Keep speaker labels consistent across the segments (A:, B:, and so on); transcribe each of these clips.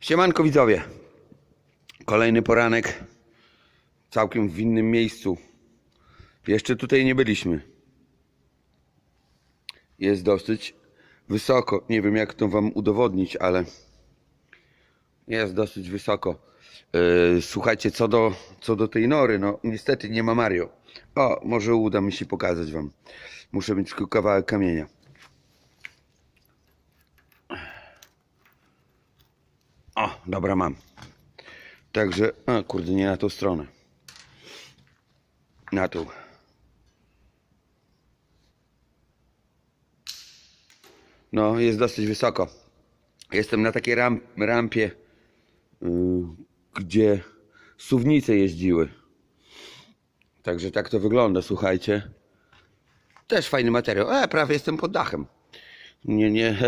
A: Siemanko widzowie. Kolejny poranek. Całkiem w innym miejscu. Jeszcze tutaj nie byliśmy. Jest dosyć wysoko. Nie wiem jak to wam udowodnić, ale jest dosyć wysoko. Yy, Słuchajcie, co do, co do tej nory, no niestety nie ma Mario. O, może uda mi się pokazać wam. Muszę mieć tylko kawałek kamienia. O, dobra, mam. Także, a kurde, nie na tą stronę. Na tą. No, jest dosyć wysoko. Jestem na takiej ram, rampie, yy, gdzie suwnice jeździły. Także tak to wygląda, słuchajcie. Też fajny materiał. E, prawie jestem pod dachem. Nie, nie.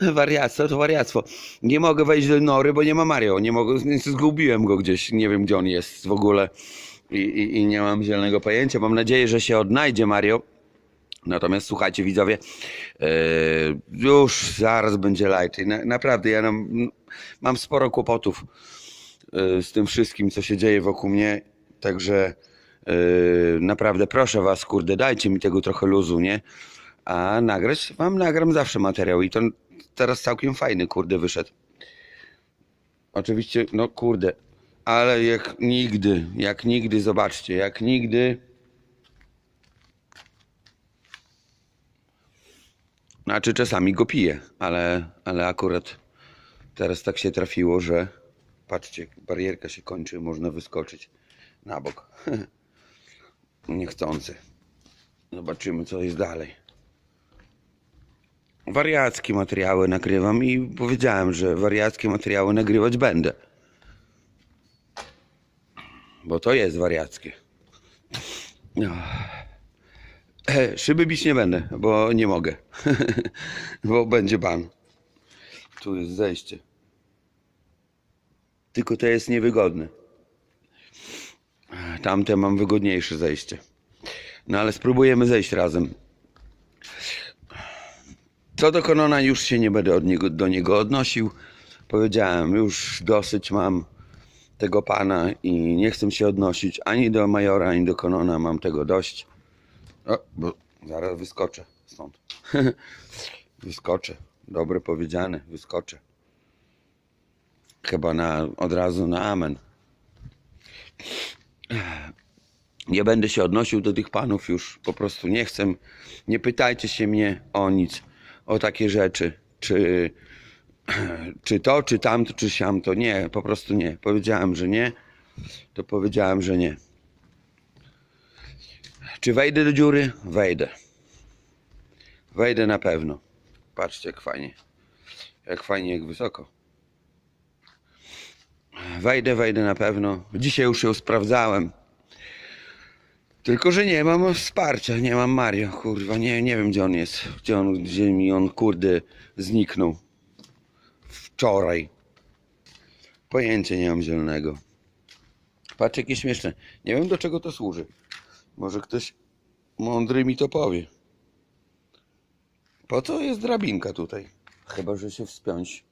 A: Wariactwo to wariactwo. Nie mogę wejść do nory, bo nie ma Mario. Nie mogę, zgubiłem go gdzieś. Nie wiem, gdzie on jest w ogóle. I, i, I nie mam zielonego pojęcia. Mam nadzieję, że się odnajdzie Mario. Natomiast słuchajcie, widzowie, e, już zaraz będzie light. Naprawdę, ja nam, mam sporo kłopotów e, z tym wszystkim, co się dzieje wokół mnie. Także e, naprawdę proszę was, kurde, dajcie mi tego trochę luzu, nie? A nagrać wam nagram zawsze materiał i to teraz całkiem fajny, kurde, wyszedł. Oczywiście, no kurde, ale jak nigdy, jak nigdy, zobaczcie, jak nigdy. Znaczy czasami go piję, ale, ale akurat teraz tak się trafiło, że patrzcie, barierka się kończy, można wyskoczyć na bok. Niechcący. Zobaczymy, co jest dalej. Wariackie materiały nagrywam i powiedziałem, że wariackie materiały nagrywać będę. Bo to jest wariackie. No. Szyby bić nie będę, bo nie mogę. bo będzie ban. Tu jest zejście. Tylko to jest niewygodne. Tamte mam wygodniejsze zejście. No ale spróbujemy zejść razem. Co do Konona już się nie będę niego, do niego odnosił. Powiedziałem, już dosyć mam tego pana i nie chcę się odnosić ani do Majora, ani do Konona. Mam tego dość. O, bo zaraz wyskoczę stąd. wyskoczę. Dobre powiedziane, wyskoczę. Chyba na, od razu na amen. Nie będę się odnosił do tych panów już. Po prostu nie chcę. Nie pytajcie się mnie o nic, o takie rzeczy. Czy, czy to, czy tamto, czy siamto. Nie, po prostu nie. Powiedziałem, że nie. To powiedziałem, że nie. Czy wejdę do dziury? Wejdę. Wejdę na pewno. Patrzcie, jak fajnie. Jak fajnie, jak wysoko. Wejdę, wejdę na pewno. Dzisiaj już ją sprawdzałem. Tylko, że nie mam wsparcia, nie mam Mario, kurwa, nie, nie wiem gdzie on jest, gdzie, on, gdzie mi on, kurde, zniknął. Wczoraj. Pojęcia nie mam zielonego. Patrz, jakie śmieszne. Nie wiem, do czego to służy. Może ktoś mądry mi to powie. Po co jest drabinka tutaj? Chyba, że się wspiąć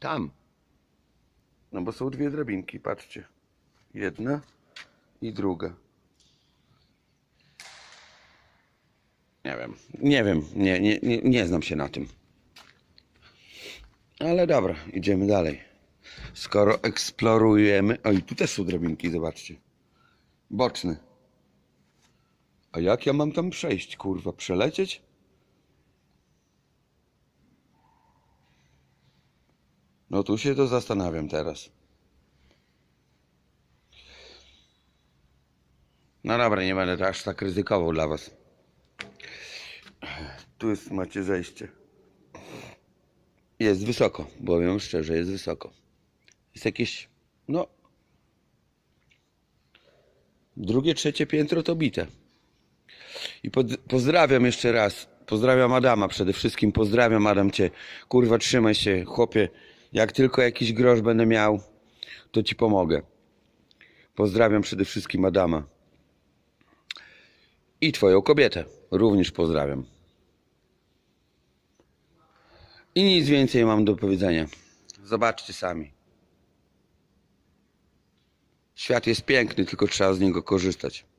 A: tam. No bo są dwie drabinki, patrzcie. Jedna i druga. Nie wiem, nie wiem, nie, nie, nie, nie znam się na tym. Ale dobra, idziemy dalej. Skoro eksplorujemy. O, i tu też są drabinki, zobaczcie. Boczne. A jak ja mam tam przejść, kurwa? Przelecieć? No tu się to zastanawiam teraz. No dobra, nie będę aż tak ryzykował dla was. Tu jest, macie zejście. Jest wysoko, powiem szczerze, jest wysoko. Jest jakieś, no... Drugie, trzecie piętro to bite. I pod, pozdrawiam jeszcze raz. Pozdrawiam Adama przede wszystkim. Pozdrawiam Adam cię. Kurwa, trzymaj się, chłopie. Jak tylko jakiś grosz będę miał, to ci pomogę. Pozdrawiam przede wszystkim Adama. I twoją kobietę również pozdrawiam. I nic więcej mam do powiedzenia. Zobaczcie sami. Świat jest piękny, tylko trzeba z niego korzystać.